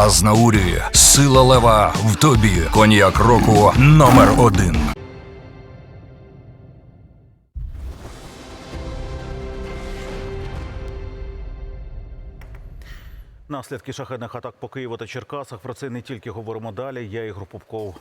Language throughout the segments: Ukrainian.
Азнаурі, сила лева в тобі. Коньяк року номер один. Наслідки шахедних атак по Києву та Черкасах. Про це не тільки говоримо далі. Я Ігор Попков.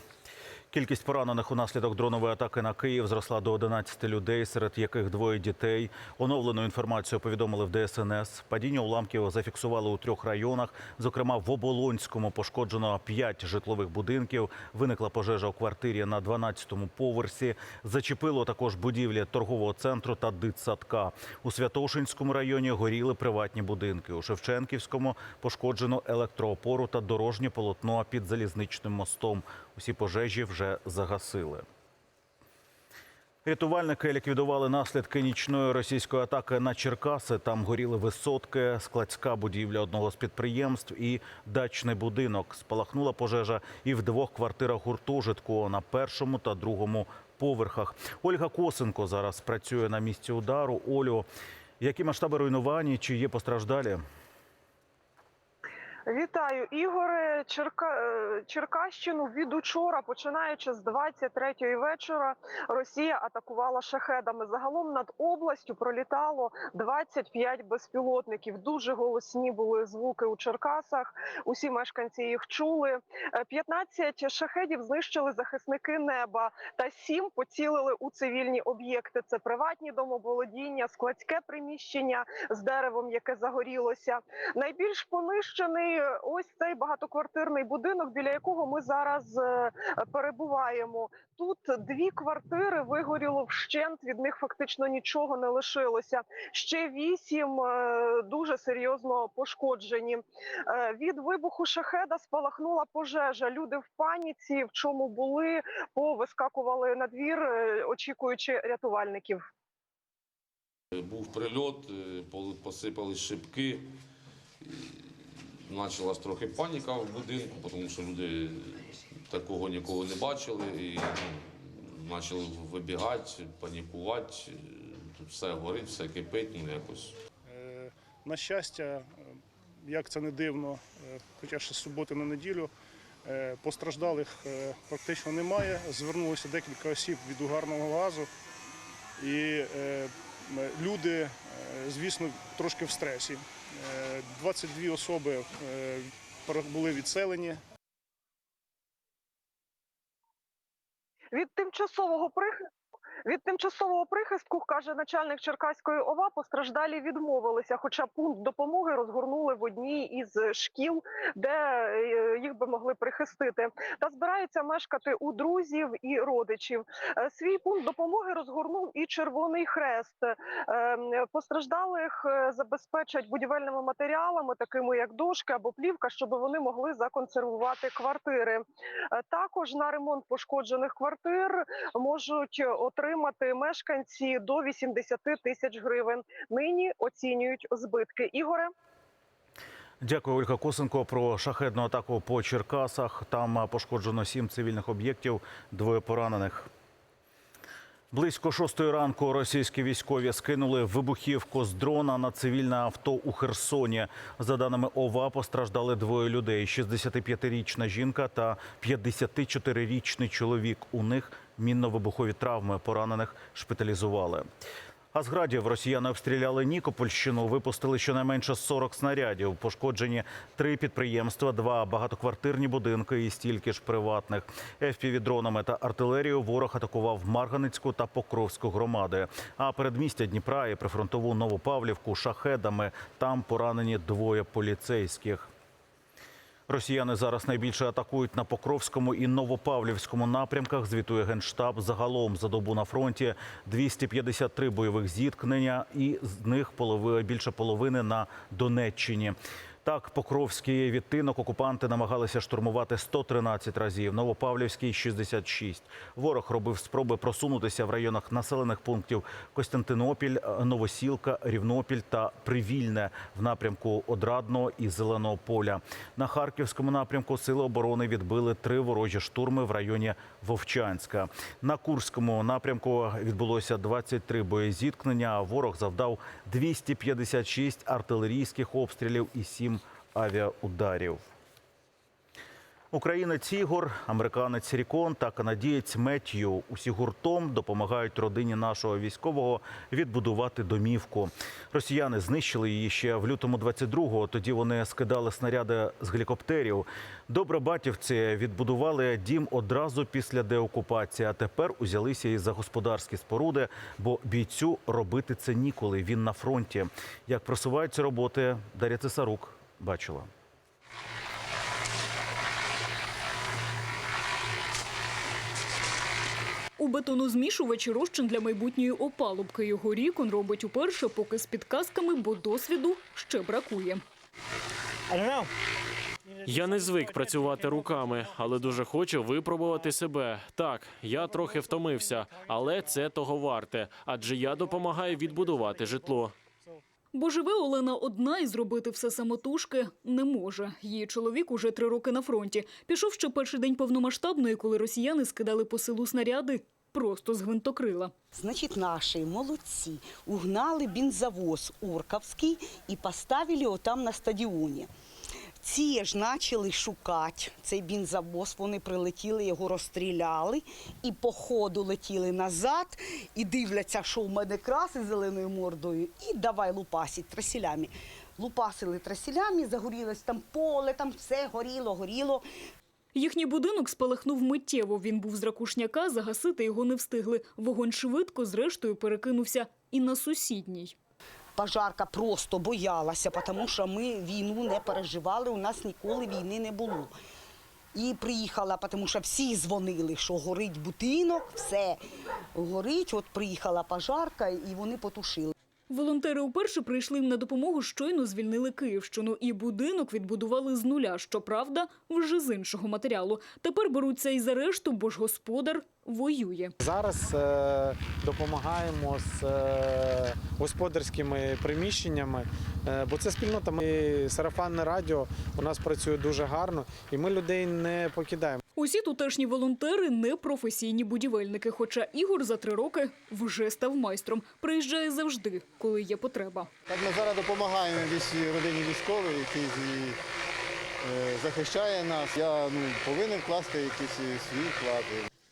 Кількість поранених унаслідок дронової атаки на Київ зросла до 11 людей, серед яких двоє дітей. Оновлену інформацію повідомили в ДСНС. Падіння уламків зафіксували у трьох районах. Зокрема, в Оболонському пошкоджено 5 житлових будинків. Виникла пожежа у квартирі на 12-му поверсі. Зачепило також будівлі торгового центру та дитсадка. У Святошинському районі горіли приватні будинки. У Шевченківському пошкоджено електроопору та дорожнє полотно під залізничним мостом. Усі пожежі вже загасили. Рятувальники ліквідували наслідки нічної російської атаки на Черкаси. Там горіли висотки, складська будівля одного з підприємств і дачний будинок. Спалахнула пожежа і в двох квартирах гуртожитку на першому та другому поверхах. Ольга Косенко зараз працює на місці удару. Олю, які масштаби руйнувань чи є постраждалі? Вітаю, Ігоре. Черка... е, Черкащину від учора, починаючи з 23-ї вечора, Росія атакувала шахедами. Загалом над областю пролітало 25 безпілотників. Дуже голосні були звуки у Черкасах. Усі мешканці їх чули. Е, 15 шахедів знищили захисники неба, та 7 поцілили у цивільні об'єкти. Це приватні домоволодіння, складське приміщення з деревом, яке загорілося. Найбільш понищений ось цей багатоквартирний будинок, біля якого ми зараз е, перебуваємо. Тут дві квартири вигоріло вщент. Від них фактично нічого не лишилося. Ще вісім е, дуже серйозно пошкоджені. Е, Від вибуху шахеда спалахнула пожежа. Люди в паніці, в чому були, повискакували на двір, очікуючи рятувальників. Був прильот, посипались шибки. Почалась трохи паніка в будинку, тому що люди такого ніколи не бачили і ну, почали вибігати, панікувати. Тут все горить, все кипить, ну якось. Е, На щастя, е, як це не дивно, е, хоча ще з суботи на неділю, постраждалих практично немає. Звернулося декілька осіб від угарного газу. І люди, звісно, трошки в стресі. Е, 22 особи е, були відселені. Від тимчасового прихистку від тимчасового прихистку каже начальник Черкаської ОВА. Постраждалі відмовилися, хоча пункт допомоги розгорнули в одній із шкіл, де е, їх би могли прихистити. Та збираються мешкати у друзів і родичів. Е, Свій пункт допомоги розгорнув і Червоний Хрест. Е, Постраждалих е, забезпечать будівельними матеріалами, такими як дошки або плівка, щоб вони могли законсервувати квартири. Також на ремонт пошкоджених квартир можуть отримати мешканці до 80 тисяч гривень. Нині оцінюють збитки. Ігоре. Дякую, Ольга Косенко. Про шахедну атаку по Черкасах. Там пошкоджено сім цивільних об'єктів, двоє поранених. Близько шостої ранку російські військові скинули вибухівку з дрона на цивільне авто у Херсоні. За даними ОВА, постраждали двоє людей: 65-річна жінка та 54-річний чоловік. У них мінно-вибухові травми поранених шпиталізували. А з градів росіяни обстріляли Нікопольщину, випустили щонайменше 40 снарядів. Пошкоджені три підприємства, два багатоквартирні будинки і стільки ж приватних. ФПВ-дронами та артилерією ворог атакував Марганицьку та Покровську громади. А передмістя Дніпра і прифронтову Новопавлівку шахедами. Там поранені двоє поліцейських. Росіяни зараз найбільше атакують на Покровському і Новопавлівському напрямках. Звітує генштаб. Загалом за добу на фронті 253 бойових зіткнення, і з них полови більше половини на Донеччині. Так, Покровський відтинок окупанти намагалися штурмувати 113 разів, Новопавлівський – 66. Ворог робив спроби просунутися в районах населених пунктів Костянтинопіль, Новосілка, Рівнопіль та Привільне в напрямку Одрадного і Зеленого поля. На Харківському напрямку сили оборони відбили три ворожі штурми в районі Вовчанська. На Курському напрямку відбулося 23 боєзіткнення. Ворог завдав 256 артилерійських обстрілів і 7 авіаударів. Українець Ігор, американець Рікон та канадієць Меттью усі гуртом допомагають родині нашого військового відбудувати домівку. Росіяни знищили її ще в лютому 22-го. Тоді вони скидали снаряди з гелікоптерів. Добробатівці відбудували дім одразу після деокупації. А тепер узялися і за господарські споруди, бо бійцю робити це ніколи. Він на фронті. Як просуваються роботи, Дар'я Цесарук бачила. У бетонозмішувачі розчин для майбутньої опалубки його рікон робить уперше, поки з підказками, бо досвіду ще бракує. Я не звик працювати руками, але дуже хочу випробувати себе. Так, я трохи втомився, але це того варте, адже я допомагаю відбудувати житло. Бо живе Олена одна і зробити все самотужки не може. Її чоловік уже три роки на фронті. Пішов ще перший день повномасштабної, коли росіяни скидали по селу снаряди просто з гвинтокрила. Значить, наші молодці угнали бензовоз Урковський і поставили його там на стадіоні. Ці ж почали шукати цей бензовоз, вони прилетіли, його розстріляли і по ходу летіли назад і дивляться, що в мене краси зеленою мордою, і давай лупасить трасілями. Лупасили трасілями, загорілось там поле, там все горіло, горіло. Їхній будинок спалахнув миттєво. Він був з ракушняка, загасити його не встигли. Вогонь швидко, зрештою, перекинувся і на сусідній. Пожарка просто боялася, тому що ми війну не переживали, у нас ніколи війни не було. І приїхала, тому що всі дзвонили, що горить будинок, все горить. От приїхала пожарка, і вони потушили. Волонтери уперше прийшли їм на допомогу, щойно звільнили Київщину. І будинок відбудували з нуля, щоправда, вже з іншого матеріалу. Тепер беруться і за решту, бо ж господар воює. Зараз е, допомагаємо з е, господарськими приміщеннями, е, бо це спільнота. Ми сарафанне радіо у нас працює дуже гарно, і ми людей не покидаємо. Усі тутешні волонтери не професійні будівельники. Хоча Ігор за три роки вже став майстром. Приїжджає завжди, коли є потреба. Так ми зараз допомагаємо родині військовій, який е, захищає нас. Я ну, повинен вкласти якийсь свій вклад.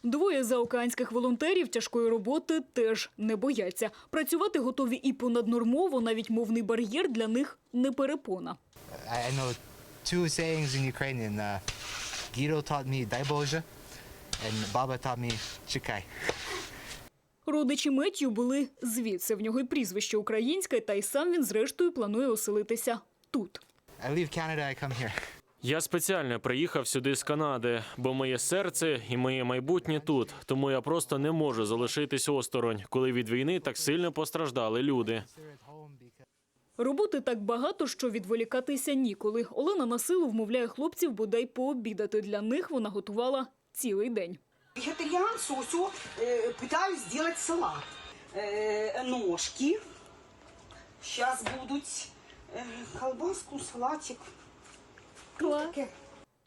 Двоє заокеанських волонтерів тяжкої роботи теж не бояться. Працювати готові і понаднормово, навіть мовний бар'єр для них не перепона. Guido taught me дай Боже, and Baba taught me чекай. Родичі Меттю були звідси. В нього й прізвище українське, та й сам він зрештою планує оселитися тут. I leave Canada, I come here. Я спеціально приїхав сюди з Канади, бо моє серце і моє майбутнє тут. Тому я просто не можу залишитись осторонь, коли від війни так сильно постраждали люди. Роботи так багато, що відволікатися ніколи. Олена на силу вмовляє хлопців бодай пообідати. Для них вона готувала цілий день. Вегетаріанцю усю е, питаю зробити салат. Е, ножки. Зараз будуть е, колбаску, салатик. Ну, таке.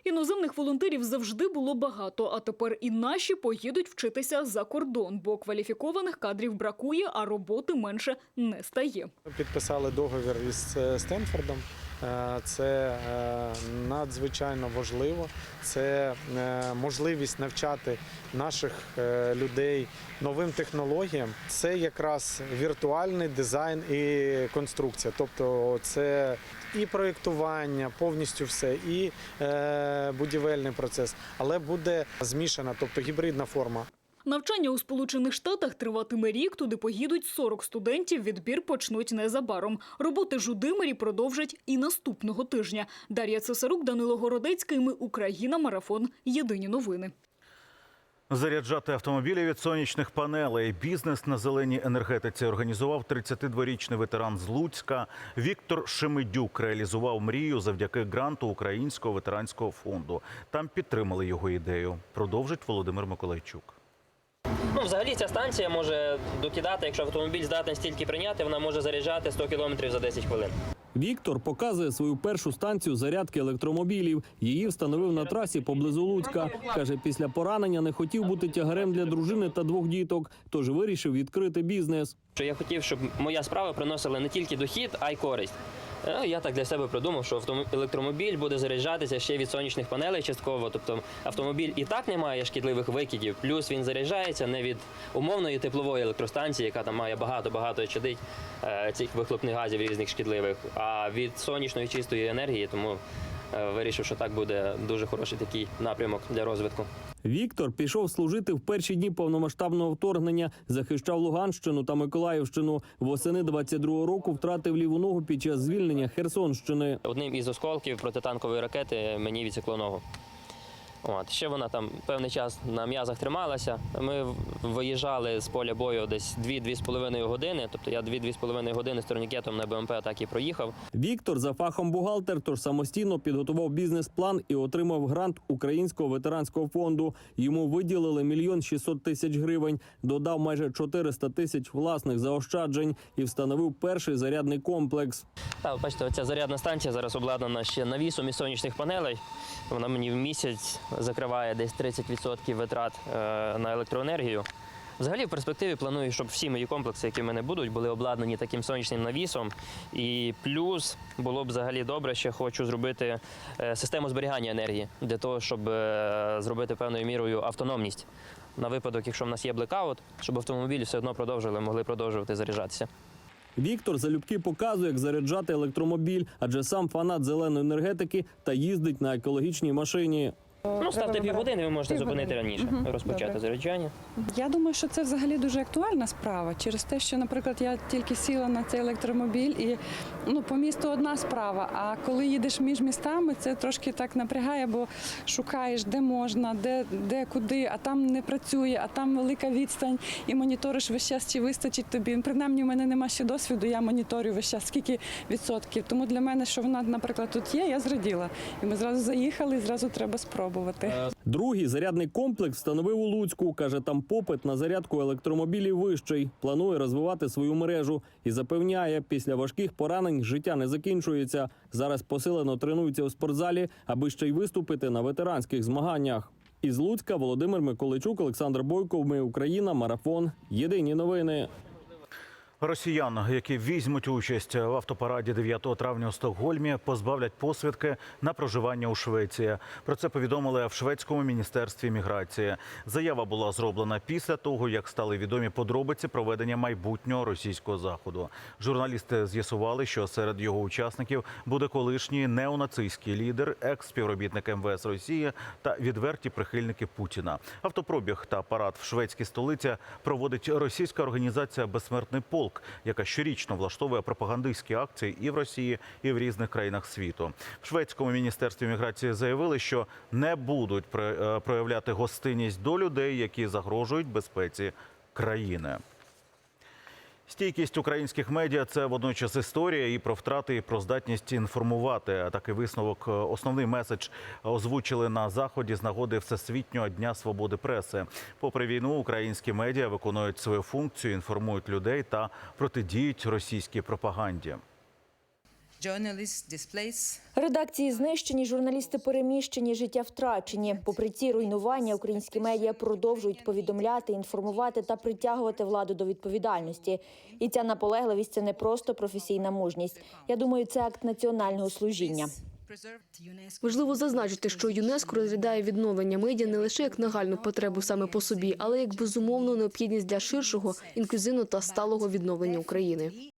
Іноземних волонтерів завжди було багато, а тепер і наші поїдуть вчитися за кордон, бо кваліфікованих кадрів бракує, а роботи менше не стає. Підписали договір із е, Стенфордом. Е, Це е, надзвичайно важливо. Це е, можливість навчати наших людей новим технологіям. Це якраз віртуальний дизайн і конструкція. Тобто це і проєктування, повністю все, і будівельний процес, але буде змішана, тобто гібридна форма. Навчання у Сполучених Штатах триватиме рік. Туди поїдуть 40 студентів. Відбір почнуть незабаром. Роботи Жудимирі продовжать і наступного тижня. Дар'я Цесарук, Данило Городецький. Ми Україна. Марафон. Єдині новини. Заряджати автомобілі від сонячних панелей. Бізнес на зеленій енергетиці організував 32-річний ветеран з Луцька. Віктор Шемидюк реалізував мрію завдяки гранту Українського ветеранського фонду. Там підтримали його ідею. Продовжить Володимир Миколайчук. Ну, взагалі ця станція може докидати, якщо автомобіль здатен стільки прийняти, вона може заряджати 100 км за 10 хвилин. Віктор показує свою першу станцію зарядки електромобілів. Її встановив на трасі поблизу Луцька. Каже, після поранення не хотів бути тягарем для дружини та двох діток, тож вирішив відкрити бізнес. Що я хотів, щоб моя справа приносила не тільки дохід, а й користь. Е, Я так для себе придумав, що електромобіль буде заряджатися ще від сонячних панелей частково. Тобто автомобіль і так не має шкідливих викидів, плюс він заряджається не від умовної теплової електростанції, яка там має багато-багато чадить е, цих вихлопних газів різних шкідливих, а від сонячної чистої енергії. Тому е, вирішив, що так буде дуже хороший такий напрямок для розвитку. Віктор пішов служити в перші дні повномасштабного вторгнення, захищав Луганщину та Миколаївщину. Восени 22-го року втратив ліву ногу під час звільнення Херсонщини. Одним із осколків протитанкової ракети мені відсікло ногу. От. Ще вона там певний час на м'язах трималася. Ми виїжджали з поля бою десь 2-2,5 години. Тобто я 2-2,5 години з турнікетом на БМП так і проїхав. Віктор за фахом бухгалтер, тож самостійно підготував бізнес-план і отримав грант Українського ветеранського фонду. Йому виділили мільйон 600 тисяч гривень, додав майже 400 тисяч власних заощаджень і встановив перший зарядний комплекс. Та, бачите, оця зарядна станція зараз обладнана ще навісом із сонячних панелей. Вона мені в місяць закриває десь 30% витрат е, на електроенергію. Взагалі, в перспективі планую, щоб всі мої комплекси, які в мене будуть, були обладнані таким сонячним навісом. І плюс було б взагалі добре, ще хочу зробити е, систему зберігання енергії для того, щоб е, зробити певною мірою автономність. На випадок, якщо в нас є блекаут, щоб автомобілі все одно продовжили, могли продовжувати заряджатися. Віктор залюбки показує, як заряджати електромобіль, адже сам фанат зеленої енергетики та їздить на екологічній машині. Ну, ставте півгодини, ви можете зупинити раніше, розпочати заряджання. Я думаю, що це взагалі дуже актуальна справа через те, що, наприклад, я тільки сіла на цей електромобіль, і ну по місту одна справа. А коли їдеш між містами, це трошки так напрягає, бо шукаєш, де можна, де, де куди, а там не працює, а там велика відстань, і моніториш весь час, чи вистачить тобі. Принаймні, у мене нема ще досвіду, я моніторю весь час, скільки відсотків. Тому для мене, що вона, наприклад, тут є, я зраділа. І ми зразу заїхали, і зразу треба спробувати. Другий зарядний комплекс встановив у Луцьку. каже, там попит на зарядку електромобілів вищий. Планує розвивати свою мережу і запевняє, після важких поранень життя не закінчується. Зараз посилено тренується у спортзалі, аби ще й виступити на ветеранських змаганнях. Із Луцька Володимир Миколайчук, Олександр Бойков. Ми Україна. Марафон. Єдині новини. Росіян, які візьмуть участь в автопараді 9 травня у Стокгольмі, позбавлять посвідки на проживання у Швеції. Про це повідомили в шведському міністерстві міграції. Заява була зроблена після того, як стали відомі подробиці проведення майбутнього російського заходу. Журналісти з'ясували, що серед його учасників буде колишній неонацистський лідер, екс-співробітник МВС Росії та відверті прихильники Путіна. Автопробіг та парад в шведській столиці проводить російська організація Безсмертний полк, яка щорічно влаштовує пропагандистські акції і в Росії, і в різних країнах світу. В шведському міністерстві міграції заявили, що не будуть е, проявляти гостинність до людей, які загрожують безпеці країни. Стійкість українських медіа це водночас історія і про втрати, і про здатність інформувати. Такий висновок, е, основний меседж озвучили на заході з нагоди Всесвітнього дня свободи преси. Попри війну, українські медіа виконують свою функцію, інформують людей та протидіють російській пропаганді. Редакції знищені, журналісти переміщені, життя втрачені. Попри ці руйнування, українські медіа продовжують повідомляти, інформувати та притягувати владу до відповідальності. І ця наполегливість це не просто професійна мужність. Я думаю, це акт національного служіння. Важливо зазначити, що ЮНЕСКО розглядає відновлення медіа не лише як нагальну потребу саме по собі, але як безумовну необхідність для ширшого, інклюзивного та сталого відновлення України.